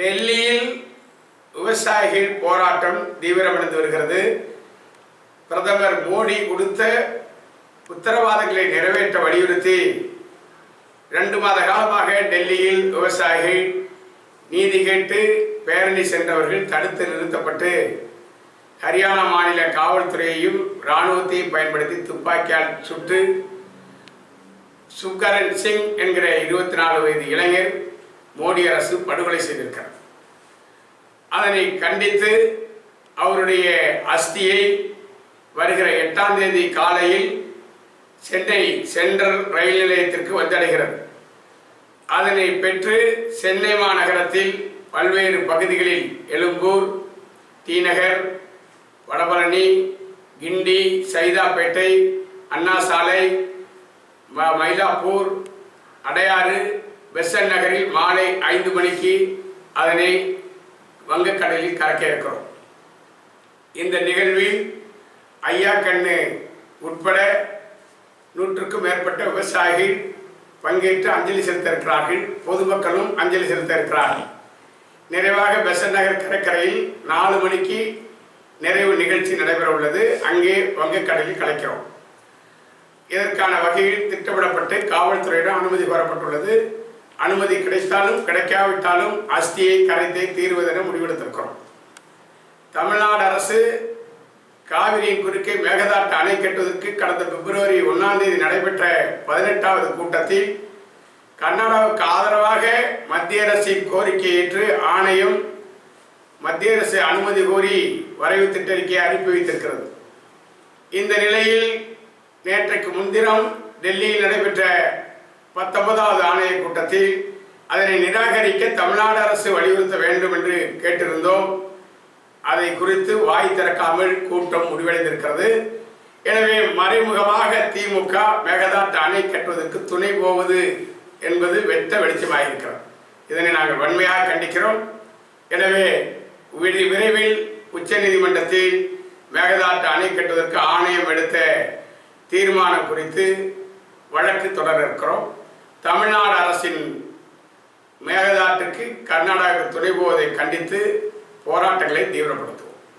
டெல்லியில் விவசாயிகள் போராட்டம் தீவிரமடைந்து வருகிறது. பிரதமர் மோடி கொடுத்த உத்தரவாதங்களை நிறைவேற்ற வலியுறுத்தி ரெண்டு மாத காலமாக டெல்லியில் விவசாயிகள் நீதி கேட்டு பேரணி சென்றவர்கள் தடுத்து நிறுத்தப்பட்டு ஹரியானா மாநில காவல்துறையையும் இராணுவத்தையும் பயன்படுத்தி துப்பாக்கியால் சுட்டு சுக்கரன் சிங் என்கிற இருபத்தி நாலு வயது இளைஞர் மோடி அரசு படுகொலை செய்திருக்கிறார் அதனை கண்டித்து அவருடைய அஸ்தியை வருகிற எட்டாம் தேதி காலையில் சென்னை சென்ட்ரல் ரயில் நிலையத்திற்கு வந்தடைகிறது. அதனை பெற்று சென்னை மாநகரத்தில் பல்வேறு பகுதிகளில் எழும்பூர் டிநகர் வடபழனி கிண்டி சைதாப்பேட்டை அண்ணா சாலை ம- மயிலாப்பூர் அடையாறு பெசன் நகரில் மாலை ஐந்து மணிக்கு அதனை வங்கக்கடலில் கறக்க இருக்கிறோம். இந்த நிகழ்வில் ஐயா கண்ணு உட்பட நூற்றுக்கும் மேற்பட்ட விவசாயிகள் பங்கேற்று அஞ்சலி செலுத்த இருக்கிறார்கள் பொதுமக்களும் அஞ்சலி செலுத்த இருக்கிறார்கள் நிறைவாக பெசன் நகர் கடற்கரையில் நாலு மணிக்கு நிறைவு நிகழ்ச்சி நடைபெற உள்ளது அங்கே வங்கக்கடலில் கலைக்கிறோம். இதற்கான வகையில் திட்டமிடப்பட்டு காவல்துறையிடம் அனுமதி கோரப்பட்டுள்ளது. அனுமதி கிடைத்தாலும் கிடைக்காவிட்டாலும் அஸ்தியை கரைத்தே தீர்வதென முடிவெடுத்திருக்கிறோம். தமிழ்நாடு அரசு காவிரியின் குறுக்கே மேகதாட்டு அணை கட்டுவதற்கு கடந்த பிப்ரவரி ஒன்றாம் தேதி நடைபெற்ற பதினெட்டாவது கூட்டத்தில் கர்நாடகாவுக்கு ஆதரவாக மத்திய அரசின் கோரிக்கை ஏற்று ஆணையம் மத்திய அரசு அனுமதி கோரி வரைவு திட்டறிக்கையை அனுப்பி வைத்திருக்கிறது. இந்த நிலையில் நேற்றைக்கு முன்தினம் டெல்லியில் நடைபெற்ற பத்தொன்பதாவது ஆணைய கூட்டத்தில் அதனை நிராகரிக்க தமிழ்நாடு அரசு வலியுறுத்த வேண்டும் என்று கேட்டிருந்தோம். அதை குறித்து வாய் திறக்காமல் கூட்டம் முடிவடைந்திருக்கிறது. எனவே மறைமுகமாக திமுக மேகதாட்டு அணை கட்டுவதற்கு துணை போவது என்பது வெட்ட வெளிச்சமாயிருக்கிறது. இதனை நாங்கள் வன்மையாக கண்டிக்கிறோம். எனவே விரைவில் விரைவில் உச்சநீதிமன்றத்தில் மேகதாட்டு அணை கட்டுவதற்கு ஆணையம் எடுத்த தீர்மானம் குறித்து வழக்கு தொடர இருக்கிறோம். தமிழ்நாடு அரசின் மேகதாட்டுக்கு கர்நாடகாவுக்கு துணை போவதை கண்டித்து போராட்டங்களை தீவிரப்படுத்தும்